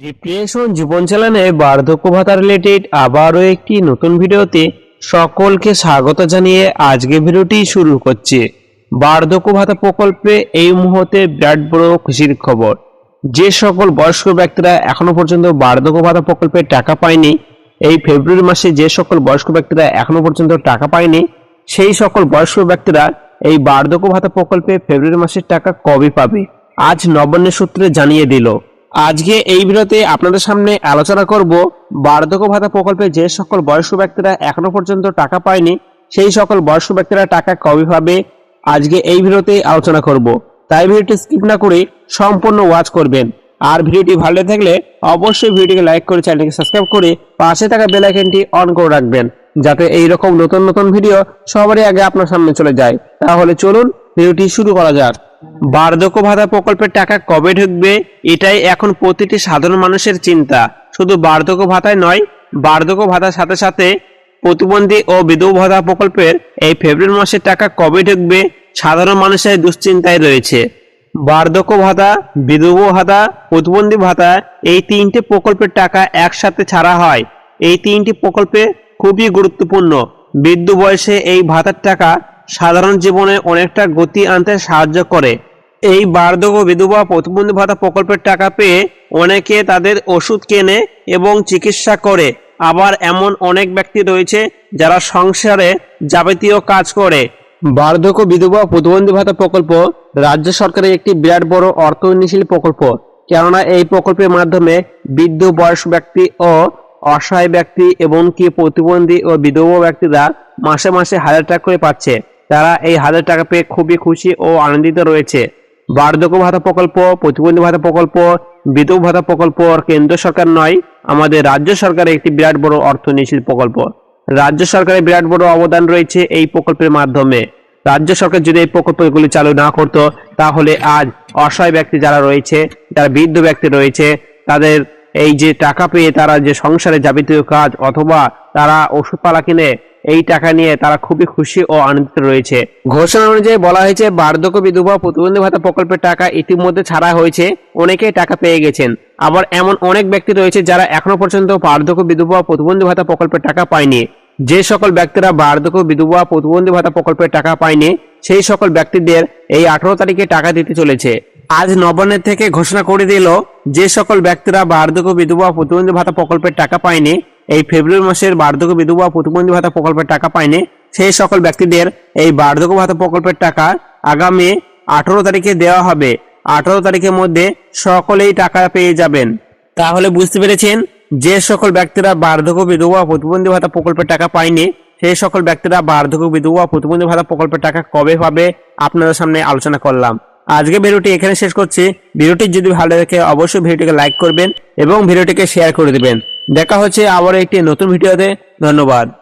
Depression জীবন চালানে বার্ধক্য ভাতা related আবারও একটি নতুন ভিডিওতে সকলকে স্বাগত জানিয়ে আজকে ভিডিওটি শুরু করছে। বার্ধক্য ভাতা প্রকল্পে এই মুহূর্তে বিরাট বড় খুশির খবর। যে সকল বয়স্ক ব্যক্তিরা এখনও পর্যন্ত বার্ধক্য ভাতা প্রকল্পের টাকা পায়নি, এই ফেব্রুয়ারি মাসে যে সকল বয়স্ক ব্যক্তিরা এখনও পর্যন্ত টাকা পায়নি, সেই সকল বয়স্ক ব্যক্তিরা এই বার্ধক্য ভাতা প্রকল্পে ফেব্রুয়ারি মাসের টাকা কবে পাবে? আজ নবান্নের সূত্রে জানিয়ে দিল। আজকে এই ভিডিওতে আপনাদের সামনে আলোচনা করব বার্ধক্য ভাতা প্রকল্পে যে সকল বয়স্ক ব্যক্তিরা এখনও পর্যন্ত টাকা পায়নি, সেই সকল বয়স্ক ব্যক্তিরা টাকা কবে পাবে, আজকে এই ভিডিওতে আলোচনা করব। তাই ভিডিওটি স্কিপ না করে সম্পূর্ণ ওয়াচ করবেন। আর ভিডিওটি ভালো থাকলে অবশ্যই ভিডিওটিকে লাইক করে চ্যানেলকে সাবস্ক্রাইব করে পাশে থাকা বেল আইকনটি অন করে রাখবেন, যাতে এই রকম নতুন নতুন ভিডিও সবারই আগে আপনার সামনে চলে যায়। তাহলে চলুন ভিডিওটি শুরু করা যাক। বার্ধক্য ভাতা প্রকল্পের টাকা কবে ঢুকবে, এটাই এখন প্রতিটি সাধারণ মানুষের চিন্তা। শুধু বার্ধক্য ভাতায় নয়, বার্ধক্য ভাতার সাথে সাথে প্রতিবন্ধী ও বিধবা ভাতা প্রকল্পের এই ফেব্রুয়ারি মাসের টাকা কবে ঢুকবে, সাধারণ মানুষের দুশ্চিন্তায় রয়েছে। বার্ধক্য ভাতা, বিধবা ভাতা, প্রতিবন্ধী ভাতা, এই তিনটি প্রকল্পের টাকা একসাথে ছাড়া হয়। এই তিনটি প্রকল্পে খুবই গুরুত্বপূর্ণ। বৃদ্ধ বয়সে এই ভাতার টাকা সাধারণ জীবনে অনেকটা গতি আনতে সাহায্য করে। এই বার্ধক্য বিধবা প্রতিবন্ধী ভাতা প্রকল্পের টাকা পেয়ে অনেকে তাদের ওষুধ কেনে এবং চিকিৎসা করে। আবার এমন অনেক ব্যক্তি রয়েছে যারা সংসারে যাবতীয় কাজ করে। বার্ধক্য বিধবা প্রতিবন্ধী ভাতা প্রকল্প রাজ্য সরকারের একটি বিরাট বড় অর্থনীতিশীল প্রকল্প। কেননা এই প্রকল্পের মাধ্যমে বৃদ্ধ বয়স ব্যক্তি ও অসহায় ব্যক্তি এবং কি প্রতিবন্ধী ও বিধবা ব্যক্তিরা মাসে মাসে হাজার টাকা করে পাচ্ছে। তারা এই হাজার টাকা পেয়ে খুবই খুশি ও আনন্দিত রয়েছে। বার্ধক্য ভাতা প্রকল্প, প্রতিবন্ধী ভাতা প্রকল্প, বিধবা ভাতা প্রকল্প কেন্দ্র সরকার নয়, আমাদের রাজ্য সরকারের একটি বিরাট বড় অর্থনীতিশীল প্রকল্প। রাজ্য সরকারের বিরাট বড় অবদান রয়েছে এই প্রকল্পের মাধ্যমে। রাজ্য সরকার যদি এই প্রকল্পগুলি চালু না করতো, তাহলে আজ অসহায় ব্যক্তি যারা রয়েছে, যারা বৃদ্ধ ব্যক্তি রয়েছে, তাদের এই যে টাকা পেয়ে তারা যে সংসারে যাবতীয় কাজ অথবা তারা ওষুধপালা কিনে এই টাকা নিয়ে তারা খুবই খুশি ও আনন্দিত রয়েছে। ঘোষণা অনুযায়ী বলা হয়েছে, বার্ধক্য বিধবা প্রতিবন্ধী ভাতা প্রকল্পের টাকা ইতিমধ্যে ছাড়া হয়েছে, অনেকেই টাকা পেয়ে গেছেন। আবার এমন অনেক ব্যক্তি রয়েছে যারা এখনও পর্যন্ত বার্ধক্য বিধবা প্রতিবন্ধী ভাতা প্রকল্পের টাকা পায়নি। যে সকল ব্যক্তিরা বার্ধক্য বিধবা প্রতিবন্ধী ভাতা প্রকল্পের টাকা পায়নি, সেই সকল ব্যক্তিদের এই আঠারো তারিখে টাকা দিতে চলেছে। আজ নবান্নের থেকে ঘোষণা করে দিল, যে সকল ব্যক্তিরা বার্ধক্য বিধবা প্রতিবন্ধী ভাতা প্রকল্পের টাকা পায়নি এই ফেব্রুয়ারি মাসের বার্ধক্য বিধবা প্রতিবন্ধী ভাতা প্রকল্পের টাকা পায়নি। সেই সকল ব্যক্তিদের এই বার্ধক্য ভাতা প্রকল্পের টাকা আগামী আঠারো তারিখে দেওয়া হবে। আঠারো তারিখের মধ্যে সকলেই টাকা পেয়ে যাবেন। তাহলে বুঝতে পেরেছেন, যে সকল ব্যক্তিরা বার্ধক্য বিধবা প্রতিবন্ধী ভাতা প্রকল্পের টাকা পায়নি, সেই সকল ব্যক্তিরা বার্ধক্য বিধবা প্রতিবন্ধী ভাতা প্রকল্পের টাকা কবে পাবে আপনাদের সামনে আলোচনা করলাম। আজকে ভিডিওটি এখানে শেষ করছি। ভিডিওটি যদি ভালো দেখে অবশ্যই ভিডিওটিকে লাইক করবেন এবং ভিডিওটিকে শেয়ার করে দিবেন। দেখা হচ্ছে আবার একটি নতুন ভিডিওতে। ধন্যবাদ।